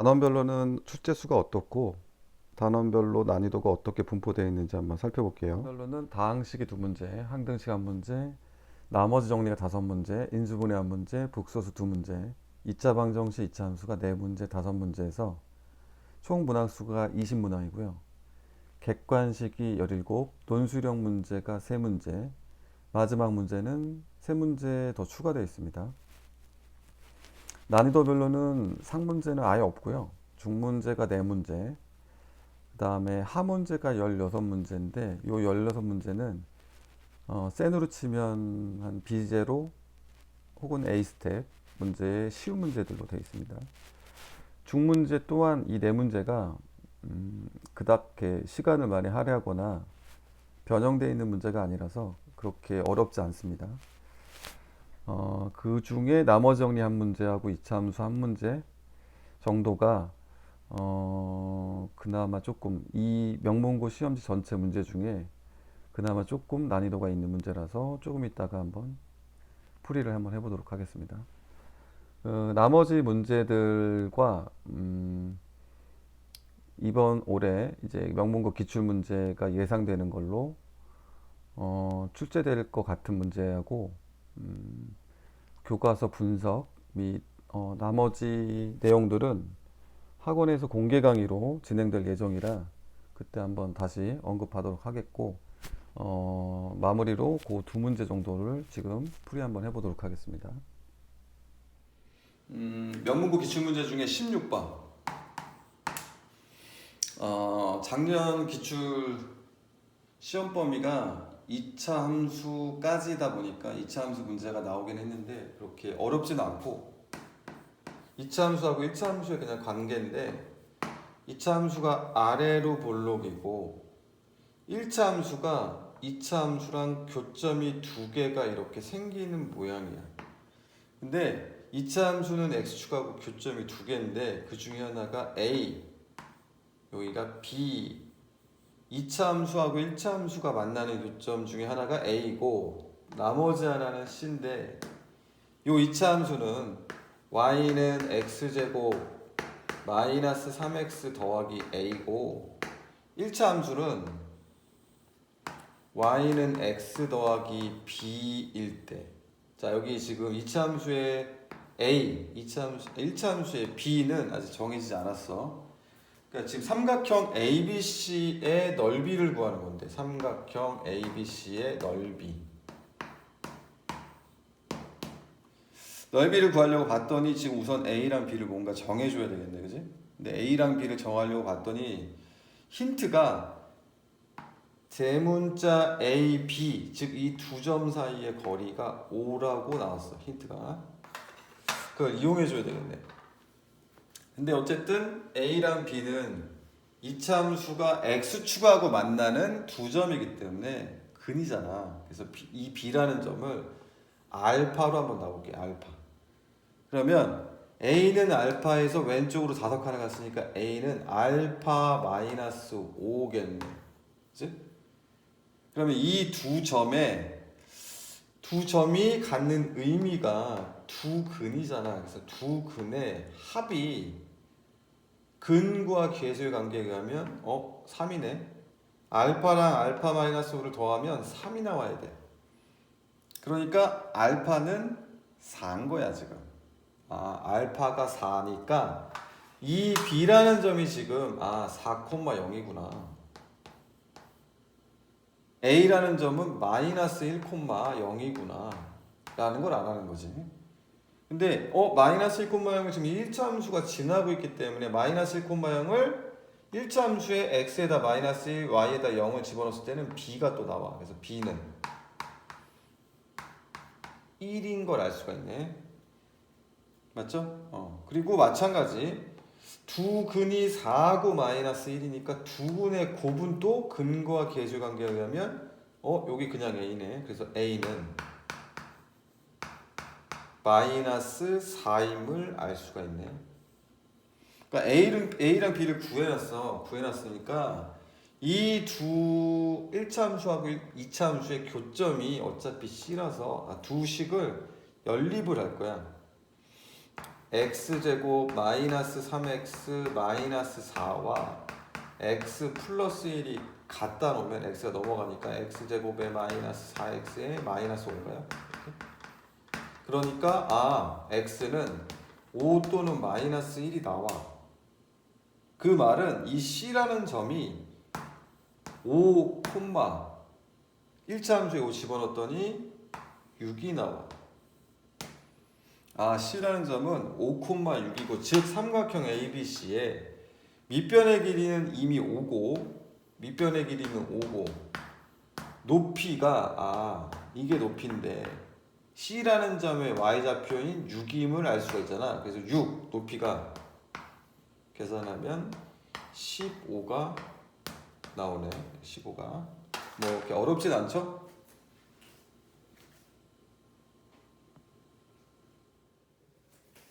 단원별로는 출제 수가 어떻고 단원별로 난이도가 어떻게 분포되어 있는지 한번 살펴볼게요. 별로는 다항식이 두 문제, 항등식 한 문제, 나머지 정리가 다섯 문제, 인수분해 한 문제, 북소수 두 문제, 2차 방정식 2차 함수가 네 문제, 다섯 문제에서 총 문항수가 20문항이고요. 객관식이 17, 논술형 문제가 3문제, 마지막 문제는 3문제 더 추가되어 있습니다. 난이도별로는 상문제는 아예 없고요. 중문제가 4문제, 그 다음에 하문제가 16문제인데 이 16문제는 어, 센으로 치면 한 B제로 혹은 A스텝 문제의 쉬운 문제들로 되어 있습니다. 중문제 또한 이 네 문제가 음, 그닥 시간을 많이 할애하거나 변형되어 있는 문제가 아니라서 그렇게 어렵지 않습니다. 어, 그 중에 나머지 정리 한 문제하고 이차 함수 한 문제 정도가 어, 그나마 조금 이 명문고 시험지 전체 문제 중에 그나마 조금 난이도가 있는 문제라서 조금 이따가 한번 풀이를 한번 해보도록 하겠습니다. 어, 나머지 문제들과 음, 이번 올해 이제 명문고 기출 문제가 예상되는 걸로 어, 출제될 것 같은 문제하고 음, 교과서 분석 및 어, 나머지 내용들은 학원에서 공개 강의로 진행될 예정이라 그때 한번 다시 언급하도록 하겠고 어, 마무리로 그 두 문제 정도를 지금 풀이 한번 해보도록 하겠습니다. 음, 명문고 기출문제 중에 16번 어, 작년 기출 시험 범위가 2차 함수까지다 보니까 2차 함수 문제가 나오긴 했는데 그렇게 어렵지는 않고 2차 함수하고 1차 함수의 그냥 관계인데 2차 함수가 아래로 볼록이고 1차 함수가 2차 함수랑 교점이 두 개가 이렇게 생기는 모양이야. 근데 2차 함수는 x축하고 교점이 두 개인데 그 중에 하나가 a 여기가 b 2차 함수하고 1차 함수가 만나는 요점 중에 하나가 a고 나머지 하나는 c인데 요 2차 함수는 y는 x제곱 마이너스 3x 더하기 a고 1차 함수는 y는 x 더하기 b일 때. 자, 여기 지금 2차 함수의 a, 2차 함수, 1차 함수의 b는 아직 정해지지 않았어. 그러니까 지금 삼각형 ABC의 넓이를 구하는 건데 삼각형 ABC의 넓이. 넓이를 구하려고 봤더니 지금 우선 A랑 B를 뭔가 정해줘야 되겠네 그지? 근데 A랑 B를 정하려고 봤더니 힌트가 대문자 A, B 즉 이 두 점 사이의 거리가 5라고 나왔어 힌트가. 그걸 이용해줘야 되겠네 근데 어쨌든 A랑 B는 이차함수가 x축하고 만나는 두 점이기 때문에 근이잖아. 그래서 이 B라는 점을 알파로 한번 나올게. 알파. 그러면 A는 알파에서 왼쪽으로 다섯 칸을 갔으니까 A는 알파 마이너스 5겠네. 그치? 그러면 이 두 점에 두 점이 갖는 의미가 두 근이잖아. 그래서 두 근의 합이 근과 계수의 관계에 의하면 어 3이네. 알파랑 알파 마이너스 5를 더하면 3이 나와야 돼. 그러니까 알파는 4인 거야 지금. 아 알파가 4니까 이 B라는 점이 지금 아 4,0이구나. A라는 점은 마이너스 1,0이구나 라는 걸 알아는 거지 근데 어 마이너스 1,0을 지금 1차 함수가 지나고 있기 때문에 마이너스 1,0을 1차 함수의 x에다 마이너스 1, y에다 0을 집어넣었을 때는 b가 또 나와 그래서 b는 1인 걸 알 수가 있네 맞죠? 어 그리고 마찬가지 두 근이 4고 마이너스 1이니까 두 근의 곱은 또 근과 계수 관계에 의하면 어 여기 그냥 a네. 그래서 a는 마이너스 4임을 알 수가 있네. 그러니까 a를 a랑 b를 구해놨어. 구해놨으니까 이 두 1차 함수하고 2차 함수의 교점이 어차피 c라서 아, 두 식을 연립을 할 거야. x제곱 마이너스 3x 마이너스 4와 x 플러스 1이 갖다 놓으면 x가 넘어가니까 x제곱에 마이너스 4x에 마이너스 5인가요? 그러니까 아 x는 5 또는 마이너스 1이 나와. 그 말은 이 c라는 점이 5, 1차 함수에 5 집어넣었더니 6이 나와. 아 c라는 점은 5,6이고 즉 삼각형 ABC의 밑변의 길이는 이미 5고 밑변의 길이는 5고 높이가 아 이게 높이인데 C라는 점의 y좌표인 6임을 알 수가 있잖아. 그래서 6 높이가 계산하면 15가 나오네. 15가 뭐 이렇게 어렵진 않죠?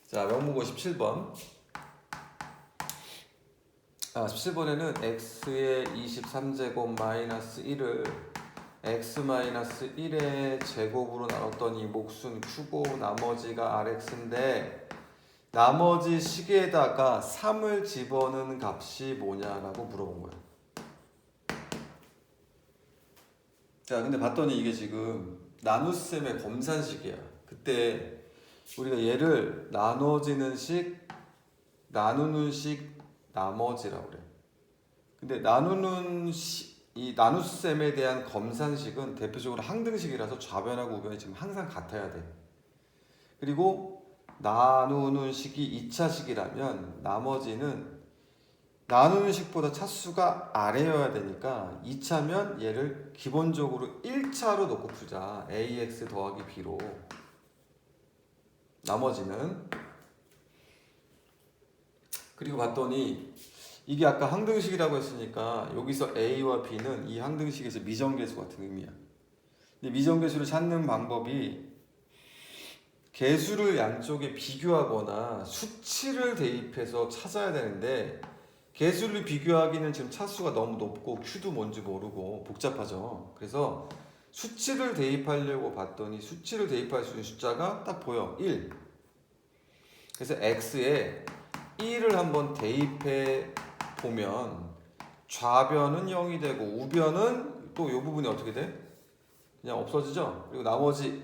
자, 명문고 17번. 아, 17번에는 x의 23제곱 마이너스 1을 x 마이너스 1의 제곱으로 나눴더니 몫은 q고 나머지가 rx인데 나머지 식에다가 3을 집어넣은 값이 뭐냐라고 물어본 거야. 자, 근데 봤더니 이게 지금 나눗셈의 검산식이야. 그때 우리가 얘를 나눠지는 식, 나누는 식, 나머지라고 그래. 근데 나누는 시, 이 나눗셈에 대한 검산식은 대표적으로 항등식이라서 좌변하고 우변이 지금 항상 같아야 돼. 그리고 나누는 식이 2차 식이라면 나머지는 나누는 식보다 차수가 아래여야 되니까 2차면 얘를 기본적으로 1차로 놓고 푸자. ax 더하기 b로. 나머지는 그리고 봤더니 이게 아까 항등식이라고 했으니까 여기서 a와 b는 이 항등식에서 미정계수 같은 의미야. 근데 미정계수를 찾는 방법이 계수를 양쪽에 비교하거나 수치를 대입해서 찾아야 되는데 계수를 비교하기는 지금 차수가 너무 높고 q도 뭔지 모르고 복잡하죠. 그래서 수치를 대입하려고 봤더니 수치를 대입할 수 있는 숫자가 딱 보여. 1. 그래서 x에 1을 한번 대입해 보면 좌변은 0이 되고 우변은 또 이 부분이 어떻게 돼? 그냥 없어지죠. 그리고 나머지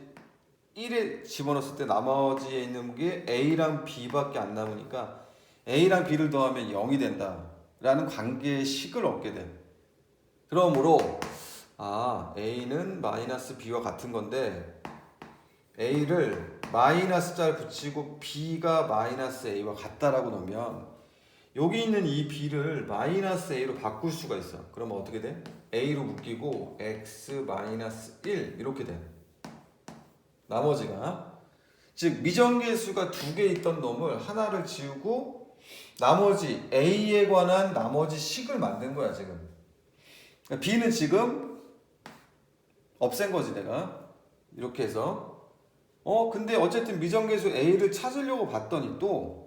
1에 집어넣었을 때 나머지에 있는 게 a랑 b밖에 안 남으니까 a랑 b를 더하면 0이 된다 라는 관계의 식을 얻게 돼. 그러므로 아 a는 마이너스 b와 같은 건데 a를 마이너스 자를 붙이고 b가 마이너스 a와 같다라고 놓으면 여기 있는 이 b를 마이너스 a로 바꿀 수가 있어. 그러면 어떻게 돼? a로 묶이고 x 마이너스 1 이렇게 돼. 나머지가 즉 미정계수가 두 개 있던 놈을 하나를 지우고 나머지 a에 관한 나머지 식을 만든 거야 지금. b는 지금 없앤 거지 내가 이렇게 해서 어 근데 어쨌든 미정계수 a를 찾으려고 봤더니 또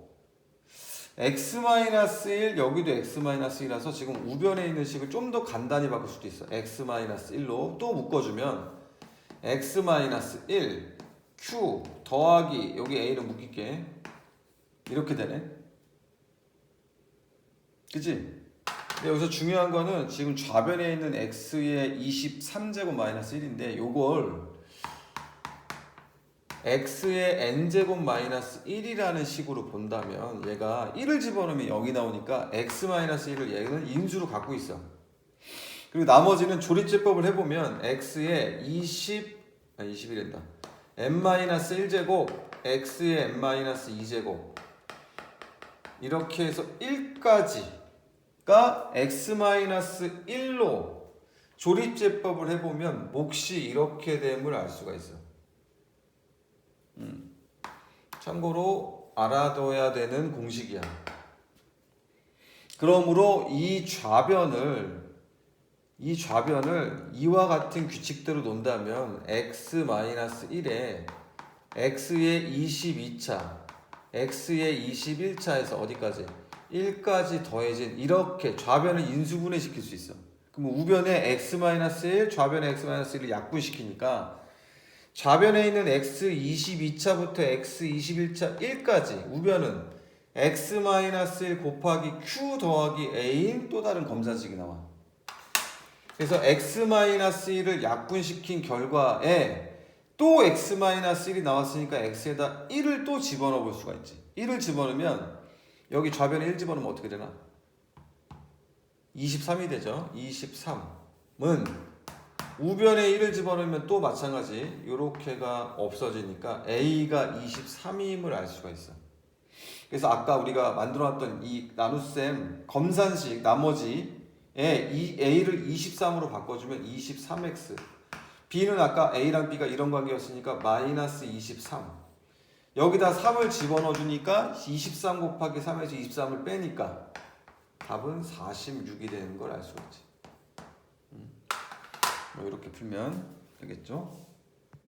x-1 여기도 x-1이라서 지금 우변에 있는 식을 좀 더 간단히 바꿀 수도 있어. X-1로 또 묶어주면 x-1 q 더하기 여기 a를 묶일게. 이렇게 되네. 그치? 근데 여기서 중요한 거는 지금 좌변에 있는 x의 23제곱 마이너스 1인데 요걸 x의 n제곱 마이너스 1이라는 식으로 본다면 얘가 1을 집어넣으면 0이 나오니까 x 마이너스 1을 얘는 인수로 갖고 있어. 그리고 나머지는 조립제법을 해보면 x의 20, 아 20이란다. n 마이너스 1제곱, x의 n 마이너스 2제곱 이렇게 해서 1까지가 x 마이너스 1로 조립제법을 해보면 몫이 이렇게 됨을 알 수가 있어. 참고로 알아둬야 되는 공식이야. 그러므로 이 좌변을 이 좌변을 이와 같은 규칙대로 논다면 x-1에 x의 22차, x의 21차에서 어디까지? 1까지 더해진 이렇게 좌변을 인수분해 시킬 수 있어. 그럼 우변에 x-1, 좌변에 x-1을 약분시키니까 좌변에 있는 x 22차부터 x 21차 1까지 우변은 x-1 곱하기 q 더하기 a인 또 다른 검사식이 나와. 그래서 x-1을 약분시킨 결과에 또 x-1이 나왔으니까 x에다 1을 또 집어넣어 볼 수가 있지. 1을 집어넣으면 여기 좌변에 1 집어넣으면 어떻게 되나? 23이 되죠. 23은 우변에 1을 집어넣으면 또 마찬가지. 요렇게가 없어지니까 a가 23임을 알 수가 있어. 그래서 아까 우리가 만들어놨던 이 나눗셈 검산식 나머지에 이 a를 23으로 바꿔주면 23x b는 아까 a랑 b가 이런 관계였으니까 마이너스 23 여기다 3을 집어넣어 주니까 23 곱하기 3에서 23을 빼니까 답은 46이 되는 걸 알 수가 있지 이렇게 풀면 되겠죠